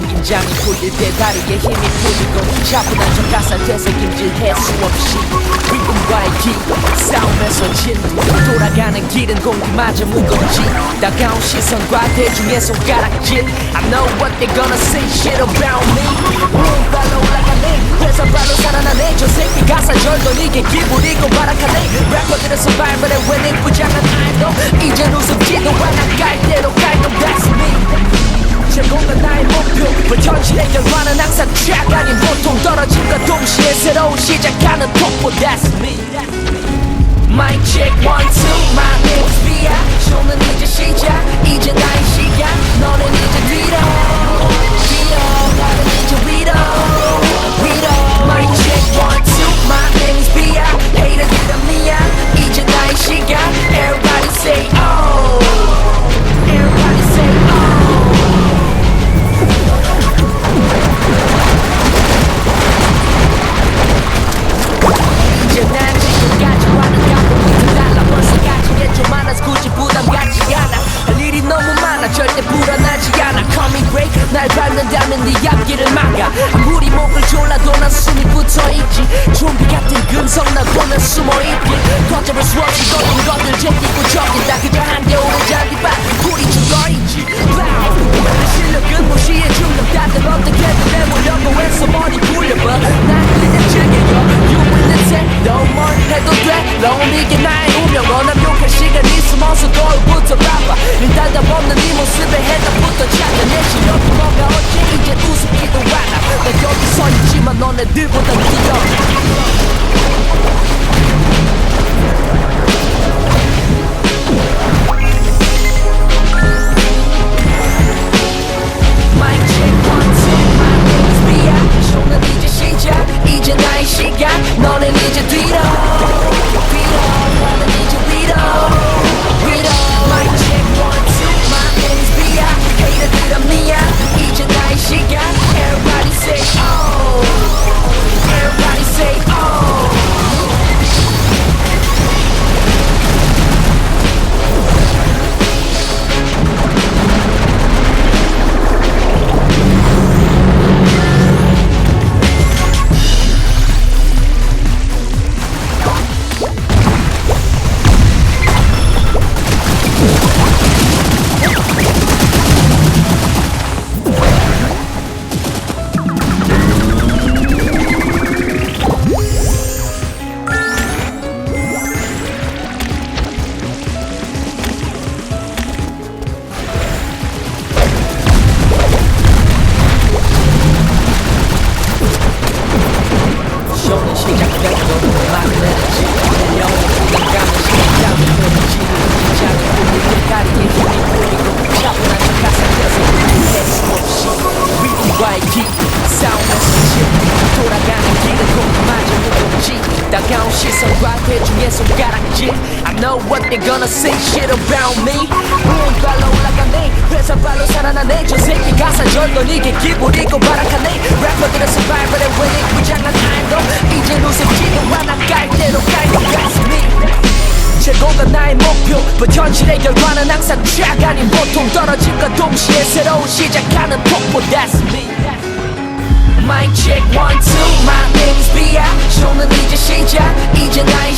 긴장이 풀릴 때 다리에 힘이 풀리고 차분한 저 가사 되새김질 수 없이 리듬과의 기 싸움에서 진도 돌아가는 길은 공기마저 무겁지 따가운 시선과 대중의 손가락질 I know what they're gonna say shit about me 발로 올라가네 회사 발로 살아나네. 저 새끼 가사 절던 이게 기분이고 바락하네. 래퍼들의 survival에 왜 이쁘장 뭐 현실의 결과는 항상 track 아닌 보통 떨어짐과 동시에 새로운 시작하는 폭포 that's me. Mic check one two 날 밟는다면 네 앞길을 막아. 아무리 목을 졸라도 난 숨이 붙어 있지 위기와의 기 싸움에서 질 돌아가는 길은 공마저 무겁지 따가운 시선과 대중의 손가락질 I know what they're gonna say shit about me. 무언 발로 올라가네 회사 발로 살아나네 저 가사 절던 이게 기분이고 바락하네. 래퍼들의 survival에 왜 이쁘장한 아이도. 이젠 웃음지도 않아 깔대로 깔고 가슴이. 최고가 나의 목표. but 현실의 결과는 항상 track 아닌 보통 떨어짐과 동시에 새로운 시작하는 폭포. That's me. Mic check one two. My name's Bia. 쇼는 이제 시작. 이제 나의